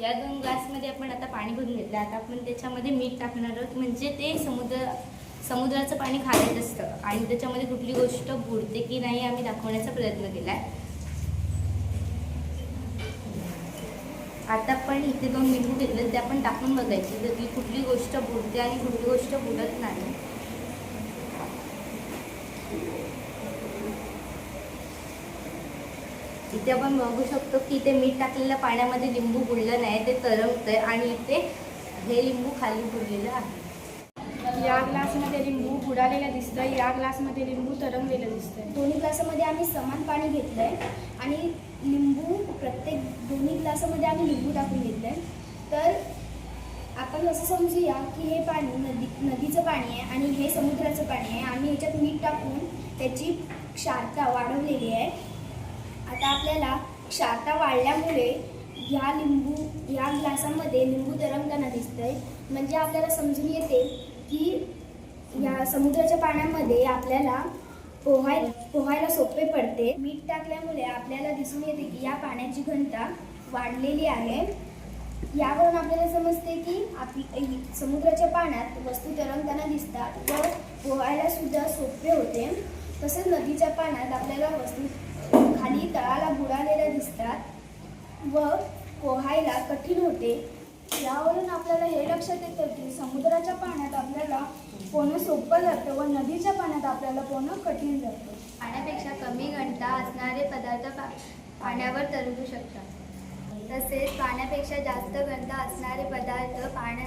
या दोन ग्लासमध्ये आपण आता पाणी भरून घेतलं. आता आपण त्याच्यामध्ये मीठ टाकणार आहोत. म्हणजे ते समुद्र समुद्राचं पाणी खारट असतं. आणि त्याच्यामध्ये कुठली गोष्ट बुडते की नाही आम्ही दाखवण्याचा प्रयत्न केला आहे आता पण इथे दोन मिठू घेतले ते आपण टाकून बघायचे. जर की कुठली गोष्ट बुडते आणि कुठली गोष्ट बुडत नाही इथे आपण बघू शकतो की इथे मीठ टाकलेल्या पाण्यामध्ये लिंबू बुडलं नाही ते तरंगतंय आणि इथे हे लिंबू खाली बुडलेलं आहे. या ग्लासमध्ये लिंबू बुडालेलं दिसतं या ग्लासमध्ये लिंबू तरंगलेलं दिसतंय. दोन्ही ग्लासामध्ये आम्ही समान पाणी घेतलं आहे आणि लिंबू प्रत्येक दोन्ही ग्लासामध्ये आम्ही लिंबू टाकून घेतलं आहे तर आपण असं समजूया की हे पाणी नदी नदीचं पाणी आहे आणि हे समुद्राचं पाणी आहे. आम्ही ह्याच्यात मीठ टाकून त्याची क्षारता वाढवलेली आहे. आता आपल्याला क्षारता वाढल्यामुळे ह्या लिंबू ह्या ग्लासामध्ये लिंबू तरंगताना दिसतंय. म्हणजे आपल्याला समजून येते की या समुद्राच्या पाण्यामध्ये आपल्याला पोहाय पोहायला सोपे पडते. मीठ टाकल्यामुळे आपल्याला दिसून येते की या पाण्याची घनता वाढलेली आहे. यावरून आपल्याला समजते की आपली समुद्राच्या पाण्यात वस्तू तरंगताना दिसतात व पोहायला सुद्धा सोपे होते. तसेच नदीच्या पाण्यात आपल्याला वस्तू खाली तळाला बुडालेल्या दिसतात व पोहायला कठीण होते. यावरून आपल्याला हे लक्षात येतं की समुद्राच्या पाण्यात आपल्याला पोहणं सोपं जातं व नदीच्या पाण्यात आपल्याला पोहणं कठीण जातं. पाण्यापेक्षा कमी घनता असणारे पदार्थ पा पाण्यावर तरंगू शकतात. तसेच पाण्यापेक्षा जास्त घनता असणारे पदार्थ पाण्यामध्ये